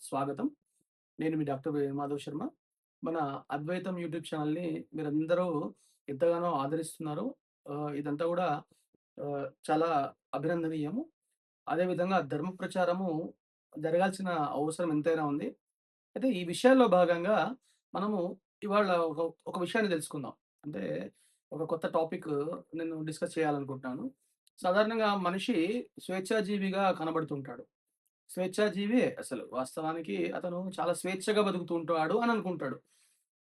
స్వాగతం. నేను మీ డాక్టర్ మాధవ్ శర్మ. మన అద్వైతం యూట్యూబ్ ఛానల్ని మీరందరూ ఎంతగానో ఆదరిస్తున్నారు. ఇదంతా కూడా చాలా అభినందనీయము. అదేవిధంగా ధర్మ ప్రచారము జరగాల్సిన అవసరం ఎంతైనా ఉంది. అయితే ఈ విషయాల్లో భాగంగా మనము ఇవాళ ఒక ఒక విషయాన్ని తెలుసుకుందాం. అంటే ఒక కొత్త టాపిక్ నేను డిస్కస్ చేయాలనుకుంటున్నాను. సాధారణంగా మనిషి స్వేచ్ఛాజీవిగా కనబడుతుంటాడు. స్వేచ్ఛాజీవే అసలు వాస్తవానికి అతను చాలా స్వేచ్ఛగా బతుకుతూ ఉంటాడు అని అనుకుంటాడు.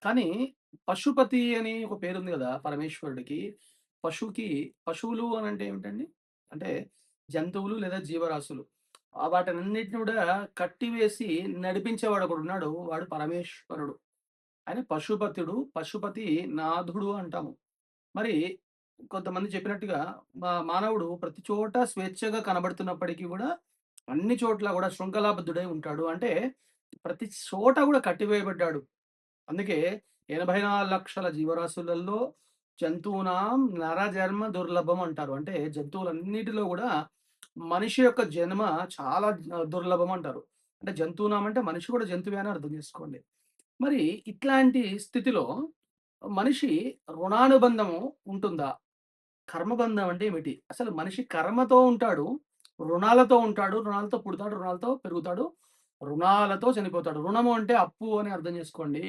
కానీ పశుపతి అని ఒక పేరుంది కదా పరమేశ్వరుడికి. పశువుకి పశువులు అని అంటే ఏమిటండి? అంటే జంతువులు లేదా జీవరాశులు. వాటినన్నిటిని వాటన్నిటిని కూడా కట్టివేసి నడిపించేవాడు ఒకడు ఉన్నాడు. వాడు పరమేశ్వరుడు. ఆయన పశుపతుడు. పశుపతి నాథుడు అంటాము. మరి కొంతమంది చెప్పినట్టుగా మా మానవుడు ప్రతి చోట స్వేచ్ఛగా కనబడుతున్నప్పటికీ కూడా అన్ని చోట్ల కూడా శృంఖలాబద్ధుడై ఉంటాడు. అంటే ప్రతి చోట కూడా కట్టివేయబడ్డాడు. అందుకే ఎనభై నాలుగు లక్షల జీవరాశులలో జంతువునాం నరజన్మ దుర్లభం అంటారు. అంటే జంతువులన్నిటిలో కూడా మనిషి యొక్క జన్మ చాలా దుర్లభం అంటారు. అంటే జంతువునాం అంటే మనిషి కూడా జంతువే అని అర్థం చేసుకోండి. మరి ఇట్లాంటి స్థితిలో మనిషి రుణానుబంధము ఉంటుందా? కర్మబంధం అంటే ఏమిటి? అసలు మనిషి కర్మతో ఉంటాడు రుణాలతో ఉంటాడు రుణాలతో పుడతాడు రుణాలతో పెరుగుతాడు రుణాలతో చనిపోతాడు. రుణము అంటే అప్పు అని అర్థం చేసుకోండి.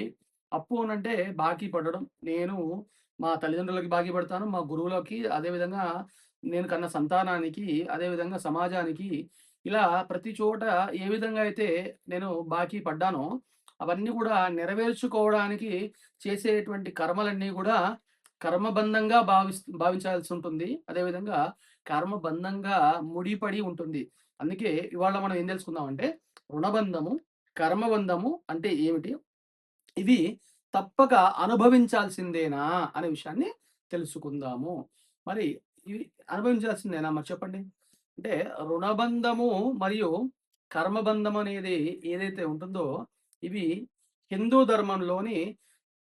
అప్పు అని అంటే బాకీ పడడం. నేను మా తల్లిదండ్రులకి బాకీ పడతాను మా గురువులకి అదేవిధంగా నేను కన్న సంతానానికి అదేవిధంగా సమాజానికి ఇలా ప్రతి చోట ఏ విధంగా అయితే నేను బాకీ పడ్డానో అవన్నీ కూడా నెరవేర్చుకోవడానికి చేసేటువంటి కర్మలన్నీ కూడా కర్మబంధంగా భావిస్ భావించాల్సి ఉంటుంది. అదేవిధంగా కర్మబంధంగా ముడిపడి ఉంటుంది. అందుకే ఇవాళ మనం ఏం తెలుసుకుందామంటే రుణబంధము కర్మబంధము అంటే ఏమిటి? ఇవి తప్పక అనుభవించాల్సిందేనా అనే విషయాన్ని తెలుసుకుందాము. మరి ఇవి అనుభవించాల్సిందేనా? మరి చెప్పండి. అంటే రుణబంధము మరియు కర్మబంధం అనేది ఏదైతే ఉంటుందో ఇవి హిందూ ధర్మంలోని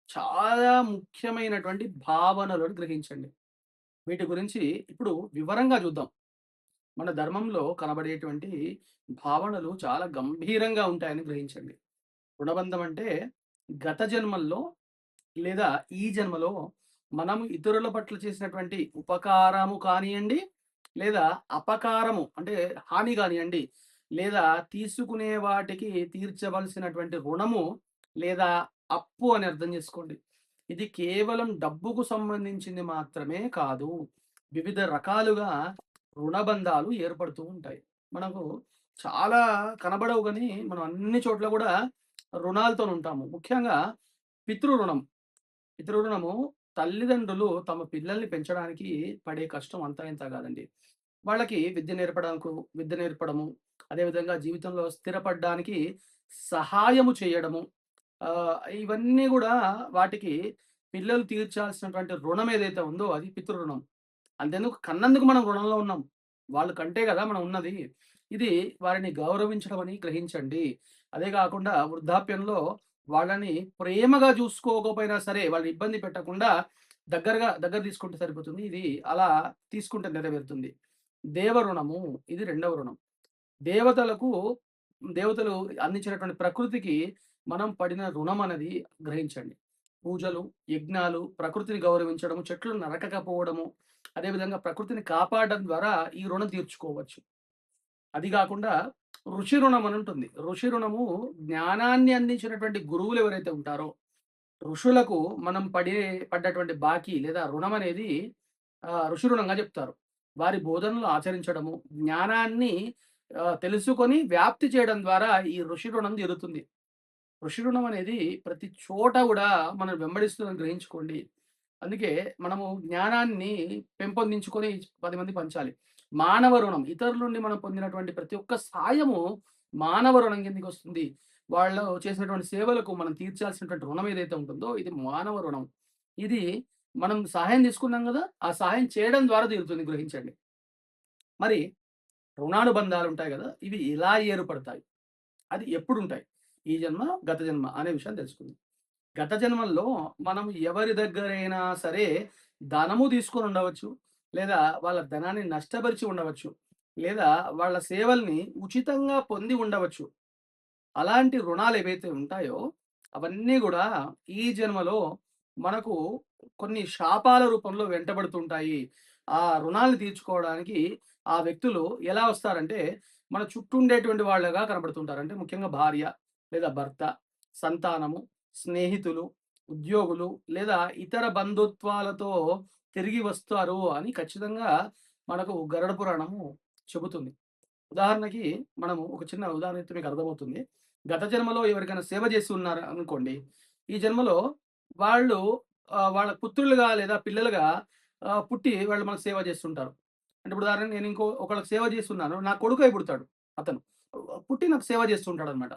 చాలా ముఖ్యమైనటువంటి భావనలను గ్రహించండి. వీటి గురించి ఇప్పుడు వివరంగా చూద్దాం. మన ధర్మంలో కనబడేటువంటి భావనలు చాలా గంభీరంగా ఉంటాయని గ్రహించండి. రుణబంధం అంటే గత జన్మల్లో లేదా ఈ జన్మలో మనం ఇతరుల పట్ల చేసినటువంటి ఉపకారము కానివ్వండి లేదా అపకారము అంటే హాని కానియండి లేదా తీసుకునే వాటికి తీర్చవలసినటువంటి రుణము లేదా అప్పు అని అర్థం చేసుకోండి. ఇది కేవలం డబ్బుకు సంబంధించింది మాత్రమే కాదు వివిధ రకాలుగా రుణబంధాలు ఏర్పడుతూ ఉంటాయి. మనకు చాలా కనబడవు కానీ మనం అన్ని చోట్ల కూడా రుణాలతో ఉంటాము. ముఖ్యంగా పితృరుణం పితృరుణము తల్లిదండ్రులు తమ పిల్లల్ని పెంచడానికి పడే కష్టం అంతా ఇంత కాదండి. వాళ్ళకి విద్య నేర్పడానికి విద్య నేర్పడము అదేవిధంగా జీవితంలో స్థిరపడడానికి సహాయము చేయడము ఇవన్నీ కూడా వాటికి పిల్లలు తీర్చాల్సినటువంటి రుణం ఏదైతే ఉందో అది పితృరుణం. అంతేందుకు కన్నందుకు మనం రుణంలో ఉన్నాం. వాళ్ళు కంటే కదా మనం ఉన్నది. ఇది వారిని గౌరవించడం అని గ్రహించండి. అదే కాకుండా వృద్ధాప్యంలో వాళ్ళని ప్రేమగా చూసుకోకపోయినా సరే వాళ్ళని ఇబ్బంది పెట్టకుండా దగ్గరగా దగ్గర తీసుకుంటే సరిపోతుంది. ఇది అలా తీసుకుంటే నెరవేరుతుంది. దేవ రుణము ఇది రెండవ రుణం. దేవతలకు దేవతలు అందించినటువంటి ప్రకృతికి మనం పడిన రుణం అనేది గ్రహించండి. పూజలు యజ్ఞాలు ప్రకృతిని గౌరవించడము చెట్లు నరకకపోవడము అదేవిధంగా ప్రకృతిని కాపాడడం ద్వారా ఈ రుణం తీర్చుకోవచ్చు. అది కాకుండా ఋషి రుణం అని ఉంటుంది. ఋషి రుణము జ్ఞానాన్ని అందించినటువంటి గురువులు ఎవరైతే ఉంటారో ఋషులకు మనం పడే పడ్డటువంటి బాకీ లేదా రుణం అనేది ఋషి రుణంగా చెప్తారు. వారి బోధనలు ఆచరించడము జ్ఞానాన్ని తెలుసుకొని వ్యాప్తి చేయడం ద్వారా ఈ ఋషి రుణం తీరుతుంది. ఋషి రుణం అనేది ప్రతి చోట కూడా మనం వెంబడిస్తుందని గ్రహించుకోండి. అందుకే మనము జ్ఞానాన్ని పెంపొందించుకొని పది మంది పంచాలి. మానవ రుణం ఇతరుల నుండి మనం పొందినటువంటి ప్రతి ఒక్క సాయము మానవ రుణం కిందకి వస్తుంది. వాళ్ళు చేసినటువంటి సేవలకు మనం తీర్చాల్సినటువంటి రుణం ఏదైతే ఉంటుందో ఇది మానవ రుణం. ఇది మనం సహాయం తీసుకున్నాం కదా ఆ సహాయం చేయడం ద్వారా తీరుతుంది గ్రహించండి. మరి రుణానుబంధాలు ఉంటాయి కదా ఇవి ఎలా ఏర్పడతాయి? అది ఎప్పుడు ఉంటాయి ఈ జన్మ గత జన్మ అనే విషయం తెలుసుకుందాం గత జన్మల్లో మనం ఎవరి దగ్గరైనా సరే ధనము తీసుకొని ఉండవచ్చు లేదా వాళ్ళ ధనాన్ని నష్టపరిచి ఉండవచ్చు లేదా వాళ్ళ సేవల్ని ఉచితంగా పొంది ఉండవచ్చు అలాంటి రుణాలు ఏవైతే ఉంటాయో అవన్నీ కూడా ఈ జన్మలో మనకు కొన్ని శాపాల రూపంలో వెంటబడుతుంటాయి. ఆ రుణాలు తీర్చుకోవడానికి ఆ వ్యక్తులు ఎలా వస్తారంటే, మన చుట్టూ ఉండేటువంటి వాళ్ళుగా కనబడుతుంటారు. అంటే ముఖ్యంగా భార్య లేదా భర్త, సంతానము, స్నేహితులు, ఉద్యోగులు లేదా ఇతర బంధుత్వాలతో తిరిగి వస్తారు అని ఖచ్చితంగా మనకు గరుడ పురాణము చెబుతుంది. ఉదాహరణకి మనము ఒక చిన్న ఉదాహరణ మీకు అర్థమవుతుంది. గత జన్మలో ఎవరికైనా సేవ చేసి ఉన్నారు అనుకోండి. ఈ జన్మలో వాళ్ళు వాళ్ళ పుత్రులుగా లేదా పిల్లలుగా పుట్టి వాళ్ళు మనకు సేవ చేస్తుంటారు. అంటే ఇప్పుడు ఉదాహరణ నేను ఇంకో ఒకళ్ళకి సేవ చేస్తున్నాను. నా కొడుకు అయి పుడతాడు అతను. పుట్టి నాకు సేవ చేస్తుంటాడనమాట.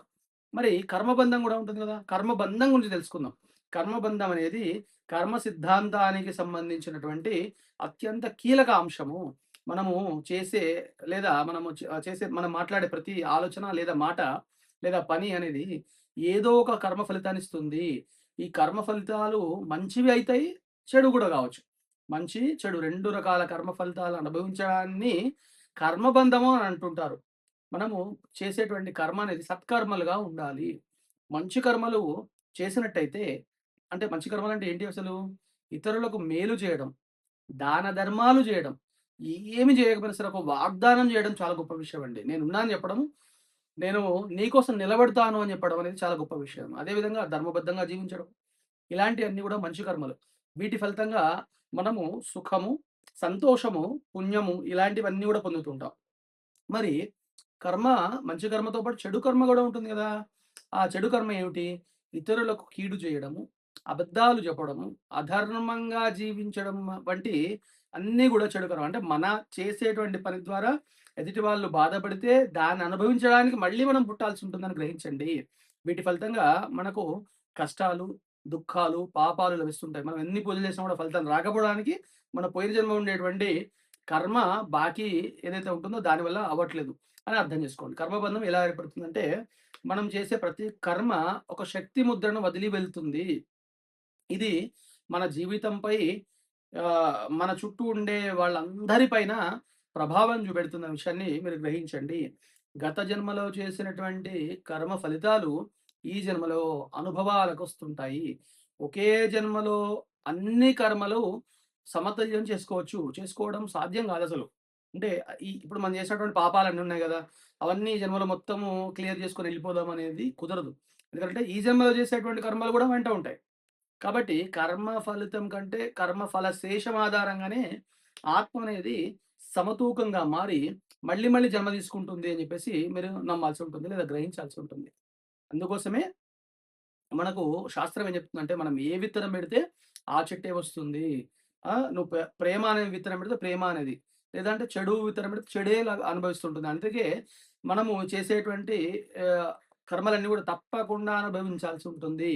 మరి కర్మబంధం కూడా ఉంటుంది కదా కర్మబంధం గురించి తెలుసుకుందాం. కర్మబంధం అనేది కర్మ సిద్ధాంతానికి సంబంధించినటువంటి అత్యంత కీలక అంశము. మనము చేసే లేదా మనము చేసే మనం మాట్లాడే ప్రతి ఆలోచన లేదా మాట లేదా పని అనేది ఏదో ఒక కర్మ ఫలితాన్ని ఇస్తుంది ఈ కర్మ ఫలితాలు మంచివి అవుతాయి చెడు కూడా కావచ్చు మంచి, చెడు రెండు రకాల కర్మ ఫలితాలు అనుభవించడాన్ని కర్మబంధము అని అంటుంటారు. మనము చేసేటువంటి కర్మ అనేది సత్కర్మలుగా ఉండాలి. మంచి కర్మలు చేసినట్టయితే అంటే మంచి కర్మలు అంటే ఏంటి అసలు? ఇతరులకు మేలు చేయడం, దాన ధర్మాలు చేయడం, ఏమి చేయకపోయినా సరే ఒక వాగ్దానం చేయడం చాలా గొప్ప విషయం అండి. నేను అని చెప్పడం, నేను నీకోసం నిలబడతాను అని చెప్పడం అనేది చాలా గొప్ప విషయం. అదే విధంగా ధర్మబద్ధంగా జీవించడం, ఇలాంటివన్నీ కూడా మంచి కర్మలు. వీటి ఫలితంగా మనము సుఖము, సంతోషము, పుణ్యము ఇలాంటివన్నీ కూడా పొందుతుంటాం. మరి కర్మ మంచి కర్మతో పాటు చెడు కర్మ కూడా ఉంటుంది కదా ఆ చెడు కర్మ ఏమిటి? ఇతరులకు కీడు చేయడము, అబద్ధాలు చెప్పడము, అధర్మంగా జీవించడం వంటి అన్నీ కూడా చెడు కర్మ. అంటే మన చేసేటువంటి పని ద్వారా ఎదుటి వాళ్ళు బాధపడితే దాన్ని అనుభవించడానికి మళ్ళీ మనం పుట్టాల్సి ఉంటుందని గ్రహించండి. వీటి ఫలితంగా మనకు కష్టాలు, దుఃఖాలు, పాపాలు లభిస్తుంటాయి. మనం ఎన్ని పూజలు చేసినా కూడా ఫలితం రాకపోవడానికి మన పోయిన జన్మ ఉండేటువంటి కర్మ బాకీ ఏదైతే ఉంటుందో దానివల్ల అవ్వట్లేదు అని అర్థం చేసుకోండి. కర్మబంధం ఎలా ఏర్పడుతుందంటే, మనం చేసే ప్రతి కర్మ ఒక శక్తి ముద్రను వదిలి వెళ్తుంది. ఇది మన జీవితంపై మన చుట్టూ ఉండే వాళ్ళందరిపైన ప్రభావం చూపెడుతున్న విషయాన్ని మీరు గ్రహించండి. గత జన్మలో చేసినటువంటి కర్మ ఫలితాలు ఈ జన్మలో అనుభవాలకు వస్తుంటాయి ఒకే జన్మలో అన్ని కర్మలు సమతుల్యం చేసుకోవచ్చు. చేసుకోవడం సాధ్యం అసలు అంటే ఇప్పుడు మనం చేసినటువంటి పాపాలన్నీ ఉన్నాయి కదా అవన్నీ జన్మలో మొత్తము క్లియర్ చేసుకొని వెళ్ళిపోదాం అనేది కుదరదు. ఎందుకంటే ఈ జన్మలో చేసేటువంటి కర్మలు కూడా వెంట ఉంటాయి. కాబట్టి కర్మ ఫలితం కంటే కర్మ ఫల శేషం ఆధారంగానే ఆత్మ అనేది సమతూకంగా మారి మళ్ళీ మళ్ళీ జన్మ తీసుకుంటుంది అని చెప్పేసి మీరు నమ్మాల్సి ఉంటుంది. లేదా గ్రహించాల్సి ఉంటుంది. అందుకోసమే మనకు శాస్త్రం ఏం చెప్తుందంటే మనం ఏ విత్తనం పెడితే ఆ చెట్టే వస్తుంది. నువ్వు ప్రేమ అనే విత్తనం పెడితే ప్రేమ అనేది. లేదంటే చెడు విత్తనం పెడితే చెడే అనుభవిస్తుంటుంది. అందుకే మనము చేసేటువంటి కర్మలన్నీ కూడా తప్పకుండా అనుభవించాల్సి ఉంటుంది.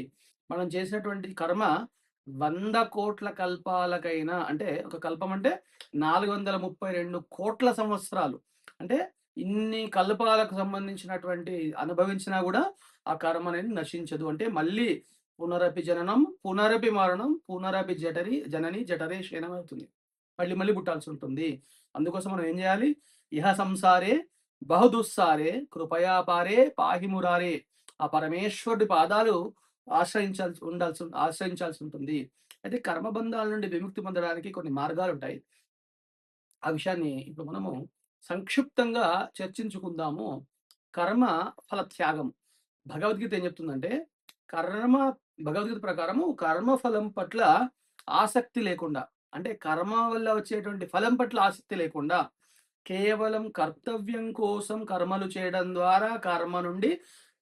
మనం చేసినటువంటి కర్మ వంద కోట్ల కల్పాలకైనా అంటే ఒక కల్పం అంటే 432,00,00,000 సంవత్సరాలు. అంటే ఇన్ని కల్పాలకు సంబంధించినటువంటి అనుభవించినా కూడా ఆ కర్మ అనేది నశించదు. అంటే మళ్ళీ పునరపి జననం, పునరపి మరణం, పునరపి జఠరి జనని జఠరే క్షీణమవుతుంది మళ్ళీ మళ్ళీ పుట్టాల్సి ఉంటుంది. అందుకోసం మనం ఏం చేయాలి ఇహ సంసారే బహుదుస్సారే కృపయా పారే ఆ పరమేశ్వరుడి పాదాలు ఆశ్రయించాల్సి ఉండాల్సి ఆశ్రయించాల్సి ఉంటుంది. అయితే కర్మబంధాల నుండి విముక్తి పొందడానికి కొన్ని మార్గాలు ఉంటాయి ఆ విషయాన్ని ఇప్పుడు మనము సంక్షిప్తంగా చర్చించుకుందాము. కర్మ ఫల త్యాగం. భగవద్గీత ఏం చెప్తుందంటే, కర్మ భగవద్గీత ప్రకారము కర్మ ఫలం పట్ల ఆసక్తి లేకుండా, అంటే కర్మ వల్ల వచ్చేటువంటి ఫలం పట్ల ఆసక్తి లేకుండా, కేవలం కర్తవ్యం కోసం కర్మలు చేయడం ద్వారా కర్మ నుండి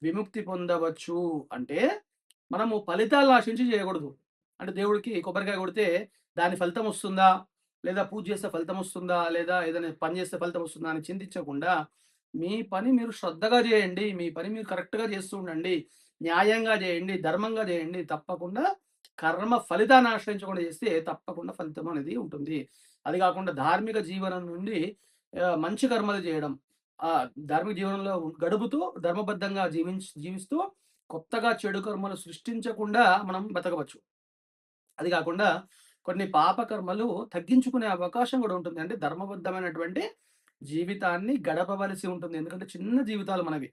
విముక్తి పొందవచ్చు. అంటే మనము ఫలితాలను ఆశించి చేయకూడదు. అంటే దేవుడికి కొబ్బరికాయ కొడితే దాని ఫలితం వస్తుందా? లేదా పూజ చేస్తే ఫలితం వస్తుందా? లేదా ఏదైనా పని చేస్తే ఫలితం వస్తుందా? అని చింతించకుండా మీ పని మీరు శ్రద్ధగా చేయండి. మీ పని మీరు కరెక్ట్‌గా చేస్తూ ఉండండి. న్యాయంగా చేయండి. ధర్మంగా చేయండి. తప్పకుండా కర్మ ఫలితాన్ని ఆశ్రయించకుండా చేస్తే తప్పకుండా ఫలితం అనేది ఉంటుంది. అది కాకుండా ధార్మిక జీవనం నుండి మంచి కర్మలు చేయడం. ఆ ధార్మిక జీవనంలో గడుపుతూ ధర్మబద్ధంగా జీవించి జీవిస్తూ కొత్తగా చెడు కర్మలు సృష్టించకుండా మనం బతకవచ్చు. అది కాకుండా కొన్ని పాపకర్మలు తగ్గించుకునే అవకాశం కూడా ఉంటుంది. అంటే ధర్మబద్ధమైనటువంటి జీవితాన్ని గడపవలసి ఉంటుంది. ఎందుకంటే చిన్న జీవితాలు మనవి.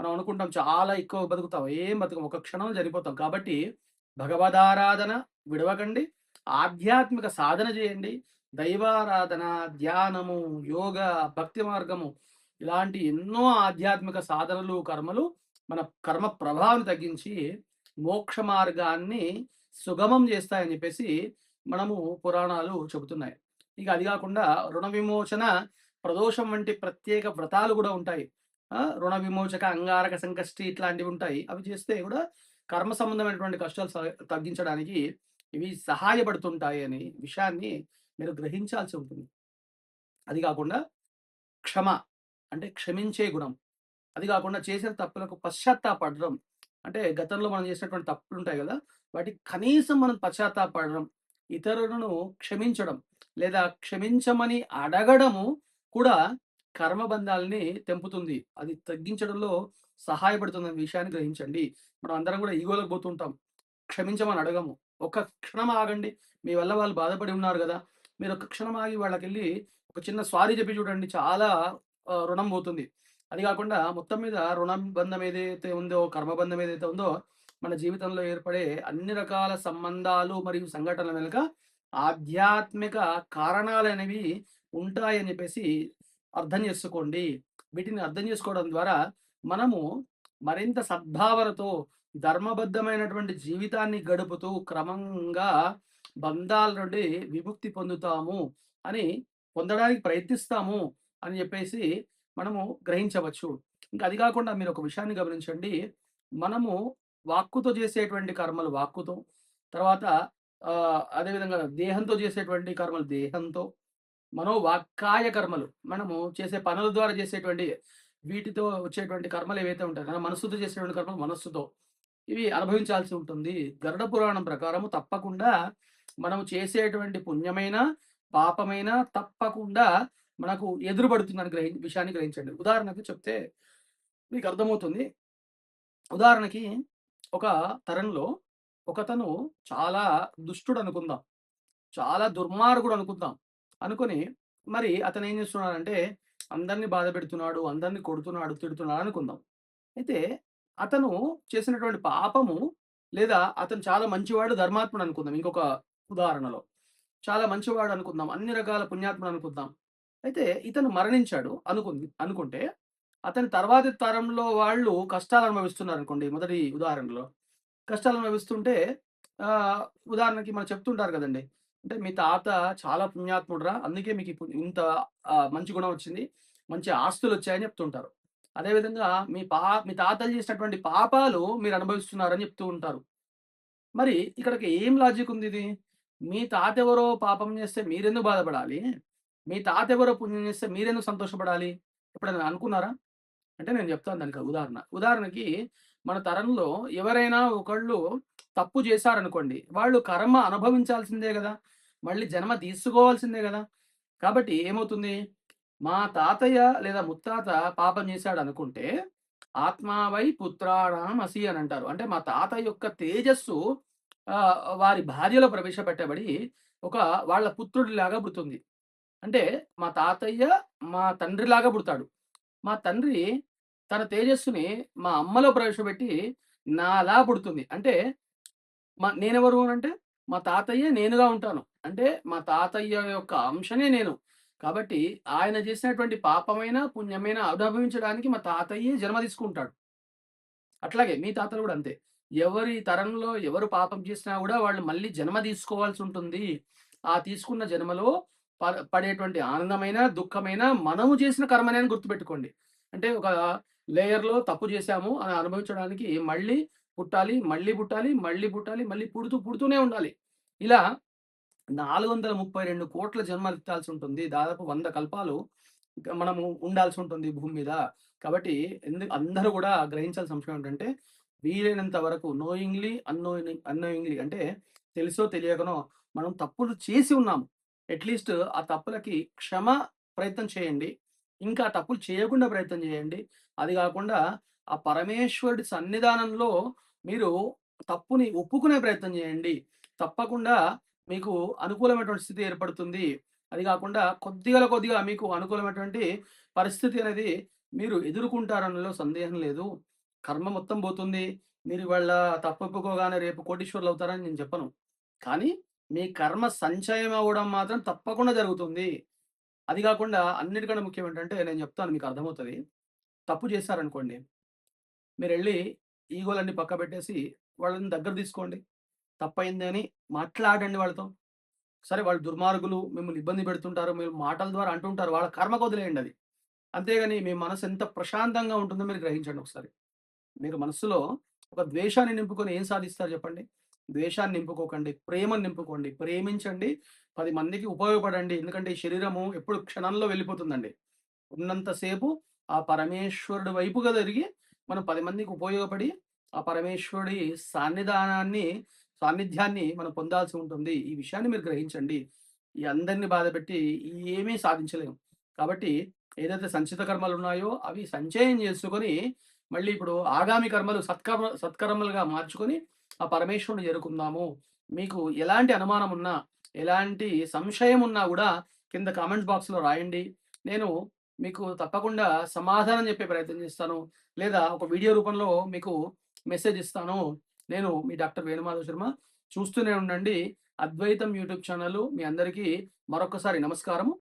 మనం అనుకుంటాం చాలా ఎక్కువ బతుకుతాం. ఏం బతుకం ఒక క్షణం చనిపోతాం. కాబట్టి భగవదారాధన విడవకండి. ఆధ్యాత్మిక సాధన చేయండి. దైవారాధన, ధ్యానము, యోగ, భక్తి మార్గము ఇలాంటి ఎన్నో ఆధ్యాత్మిక సాధనలు, కర్మలు మన కర్మ ప్రభావం తగ్గించి మోక్ష మార్గాన్ని సుగమం చేస్తాయని చెప్పేసి మనము పురాణాలు చెబుతున్నాయి. ఇక అది కాకుండా రుణ విమోచన, ప్రదోషం వంటి ప్రత్యేక వ్రతాలు కూడా ఉంటాయి. రుణ విమోచక, అంగారక సంకష్టి ఇట్లాంటివి ఉంటాయి. అవి చేస్తే కూడా కర్మ సంబంధమైనటువంటి కష్టాలు తగ్గించడానికి ఇవి సహాయపడుతుంటాయి అనే విషయాన్ని మీరు గ్రహించాల్సి ఉంటుంది. అది కాకుండా క్షమ అంటే క్షమించే గుణం. అది కాకుండా చేసిన తప్పులకు పశ్చాత్తాపడడం. అంటే గతంలో మనం చేసినటువంటి తప్పులు ఉంటాయి కదా వాటికి కనీసం మనం పశ్చాత్తాపడడం, ఇతరులను క్షమించడం లేదా క్షమించమని అడగడము కూడా కర్మబంధాలని తెంపుతుంది. అది తగ్గించడంలో సహాయపడుతుందనే విషయాన్ని గ్రహించండి. మనం అందరం కూడా ఈగోలకు పోతుంటాం. క్షమించమని అడగము. ఒక్క క్షణం ఆగండి. మీ వల్ల వాళ్ళు బాధపడి ఉన్నారు కదా మీరు ఒక్క క్షణం ఆగి వాళ్ళకి వెళ్ళి ఒక చిన్న సారీ చెప్పి చూడండి. చాలా రుణం పోతుంది. అది కాకుండా మొత్తం మీద రుణం బంధం ఏదైతే ఉందో, కర్మబంధం ఏదైతే ఉందో, మన జీవితంలో ఏర్పడే అన్ని రకాల సంబంధాలు మరియు సంఘటనల వెనుక ఆధ్యాత్మిక కారణాలు అనేవి ఉంటాయని చెప్పేసి అర్థం చేసుకోండి. వీటిని అర్థం చేసుకోవడం ద్వారా మనము మరింత సద్భావనతో ధర్మబద్ధమైనటువంటి జీవితాన్ని గడుపుతూ క్రమంగా బంధాల నుండి విముక్తి పొందుతాము అని పొందడానికి ప్రయత్నిస్తాము అని చెప్పేసి మనము గ్రహించవచ్చు. ఇంకా అది కాకుండా మీరు ఒక విషయాన్ని గమనించండి. మనము వాక్కుతో చేసేటువంటి కర్మలు వాక్కుతో, తర్వాత అదేవిధంగా దేహంతో చేసేటువంటి కర్మలు దేహంతో, మనోవాక్కాయ కర్మలు మనము చేసే పనుల ద్వారా చేసేటువంటి వీటితో వచ్చేటువంటి కర్మలు ఏవైతే ఉంటాయో, మన మనస్సుతో చేసేటువంటి కర్మలు మనస్సుతో ఇవి అనుభవించాల్సి ఉంటుంది. గరుడ పురాణం ప్రకారము తప్పకుండా మనం చేసేటువంటి పుణ్యమైన, పాపమైన తప్పకుండా మనకు ఎదురుపడుతుందని గ్రహి విషయాన్ని గ్రహించండి. ఉదాహరణకు చెప్తే మీకు అర్థమవుతుంది. ఉదాహరణకి ఒక తరంలో ఒకతను చాలా దుష్టుడు అనుకుందాం. చాలా దుర్మార్గుడు అనుకుందాం. అనుకుని మరి అతను ఏం చేస్తున్నాడంటే అందరిని బాధపెడుతున్నాడు, అందరినీ కొడుతున్నాడు, తిడుతున్నాడు అనుకుందాం. అయితే అతను చేసినటువంటి పాపము లేదా అతను చాలా మంచివాడు, ధర్మాత్ముడు అనుకుందాం. ఇంకొక ఉదాహరణలో. చాలా మంచివాడు అనుకుందాం. అన్ని రకాల పుణ్యాత్ముడు అనుకుందాం. అయితే ఇతను మరణించాడు అనుకుంది అనుకుంటే అతని తర్వాతి తరంలో వాళ్ళు కష్టాలు అనుభవిస్తున్నారు అనుకోండి మొదటి ఉదాహరణలో. కష్టాలు అనుభవిస్తుంటే ఉదాహరణకి మనం చెప్తుంటారు కదండి అంటే మీ తాత చాలా పుణ్యాత్ముడురా! అందుకే మీకు ఇప్పుడు ఇంత మంచి గుణం వచ్చింది. మంచి ఆస్తులు వచ్చాయని చెప్తుంటారు. అదేవిధంగా మీ పా మీ తాతలు చేసినటువంటి పాపాలు మీరు అనుభవిస్తున్నారని చెప్తూ ఉంటారు. మరి ఇక్కడికి ఏం లాజిక్ ఉంది ఇది మీ తాత ఎవరో పాపం చేస్తే మీరెందుకు బాధపడాలి? మీ తాత ఎవరో పుణ్యం చేస్తే మీరెందుకు సంతోషపడాలి? ఎప్పుడైనా అనుకున్నారా? అంటే నేను చెప్తాను దానికి ఉదాహరణ. ఉదాహరణకి మన తరంలో ఎవరైనా ఒకళ్ళు తప్పు చేశారనుకోండి. వాళ్ళు కర్మ అనుభవించాల్సిందే కదా మళ్ళీ జన్మ తీసుకోవాల్సిందే కదా కాబట్టి ఏమవుతుంది? మా తాతయ్య లేదా ముత్తాత పాపం చేశాడనుకుంటే, ఆత్మావై పుత్రాణం అసి అని అంటారు. అంటే మా తాత యొక్క తేజస్సు వారి భార్యలో ప్రవేశపెట్టబడి ఒక వాళ్ళ పుత్రుడిలాగా పుడుతుంది. అంటే మా తాతయ్య మా తండ్రిలాగా పుడతాడు. మా తండ్రి తన తేజస్సుని మా అమ్మలో ప్రవేశపెట్టి నాలా పుడుతుంది. అంటే మ నేనెవరు అంటే మా తాతయ్య నేనుగా ఉంటాను. అంటే మా తాతయ్య యొక్క అంశనే నేను. కాబట్టి ఆయన చేసినటువంటి పాపమైన, పుణ్యమైన అనుభవించడానికి మా తాతయ్యే జన్మ తీసుకుంటాడు. అట్లాగే మీ తాతలు కూడా అంతే. ఎవరి తరంలో ఎవరు పాపం చేసినా కూడా వాళ్ళు మళ్ళీ జన్మ తీసుకోవాల్సి ఉంటుంది ఆ తీసుకున్న జన్మలో పడేటువంటి ఆనందమైన, దుఃఖమైన మనము చేసిన కర్మనే అని గుర్తుపెట్టుకోండి. అంటే ఒక లేయర్‌లో తప్పు చేశాము అని అనుభవించడానికి మళ్ళీ పుట్టాలి, మళ్ళీ పుట్టాలి, మళ్ళీ పుట్టాలి, మళ్ళీ పుడుతూ పుడుతూనే ఉండాలి. ఇలా 432,00,00,000 జన్మలు ఎత్తాల్సుంటుంది. దాదాపు వంద కల్పాలు మనము ఉండాల్సి ఉంటుంది భూమి మీద. కాబట్టి ఎందుకు అందరూ కూడా గ్రహించాల్సిన అంశం ఏంటంటే, వీలైనంత వరకు నోయింగ్‌లీ, అన్నోయింగ్ అన్నోయింగ్‌లీ అంటే తెలుసో తెలియకనో మనం తప్పులు చేసి ఉన్నాము. అట్‌లీస్ట్ ఆ తప్పులకి క్షమ ప్రయత్నం చేయండి. ఇంకా తప్పులు చేయకుండా ప్రయత్నం చేయండి. అది కాకుండా ఆ పరమేశ్వరుడి సన్నిధానంలో మీరు తప్పుని ఒప్పుకునే ప్రయత్నం చేయండి. తప్పకుండా మీకు అనుకూలమైనటువంటి స్థితి ఏర్పడుతుంది. అది కాకుండా కొద్దిగా కొద్దిగా మీకు అనుకూలమైనటువంటి పరిస్థితి అనేది మీరు ఎదుర్కొంటారనలో సందేహం లేదు. కర్మ మొత్తం పోతుంది. మీరు వాళ్ళ తప్పొప్పుకోగానే రేపు కోటీశ్వరులు అవుతారని నేను చెప్పను. కానీ మీ కర్మ సంచయం అవ్వడం మాత్రం తప్పకుండా జరుగుతుంది. అది కాకుండా అన్నిటికన్నా ముఖ్యం ఏంటంటే నేను చెప్తాను మీకు అర్థమవుతుంది తప్పు చేశారనుకోండి. మీరు వెళ్ళి ఈగోలన్నీ పక్కబెట్టేసి వాళ్ళని దగ్గర తీసుకోండి. తప్పైంది అని మాట్లాడండి వాళ్ళతో. సరే వాళ్ళు దుర్మార్గులు, మిమ్మల్ని ఇబ్బంది పెడుతుంటారు, మీరు మాటల ద్వారా అంటుంటారు. వాళ్ళ కర్మకు వదిలేయండి అది. అంతేగాని మీ మనసు ఎంత ప్రశాంతంగా ఉంటుందో మీరు గ్రహించండి ఒకసారి. మీరు మనసులో ఒక ద్వేషాన్ని నింపుకొని ఏం సాధిస్తారు చెప్పండి? ద్వేషాన్ని నింపుకోకండి. ప్రేమను నింపుకోండి. ప్రేమించండి. పది మందికి ఉపయోగపడండి. ఎందుకంటే ఈ శరీరము ఎప్పుడు క్షణంలో వెళ్ళిపోతుందండి. ఉన్నంతసేపు ఆ పరమేశ్వరుడి వైపుగా జరిగి మనం పది మందికి ఉపయోగపడి ఆ పరమేశ్వరుడి సాన్నిధానాన్ని సాన్నిధ్యాన్ని మనం పొందాల్సి ఉంటుంది. ఈ విషయాన్ని మీరు గ్రహించండి. ఈ అందరిని బాధపెట్టి ఏమీ సాధించలేము. కాబట్టి ఏదైతే సంచిత కర్మలు ఉన్నాయో అవి సంచయం చేసుకొని మళ్ళీ ఇప్పుడు ఆగామి కర్మలు సత్కర్మ సత్కర్మలుగా మార్చుకొని ఆ పరమేశ్వరుని చేరుకుందాము. మీకు ఎలాంటి అనుమానం ఉన్నా, ఎలాంటి సంశయం ఉన్నా కూడా కింద కామెంట్ బాక్స్‌లో రాయండి. నేను మీకు తప్పకుండా సమాధానం చెప్పే ప్రయత్నం చేస్తాను. లేదా ఒక వీడియో రూపంలో మీకు మెసేజ్ ఇస్తాను. నేను మీ డాక్టర్ వేణుమాధవ శర్మ. చూస్తూనే ఉండండి. అద్వైతం యూట్యూబ్ ఛానల్. మీ అందరికీ మరొకసారి నమస్కారము.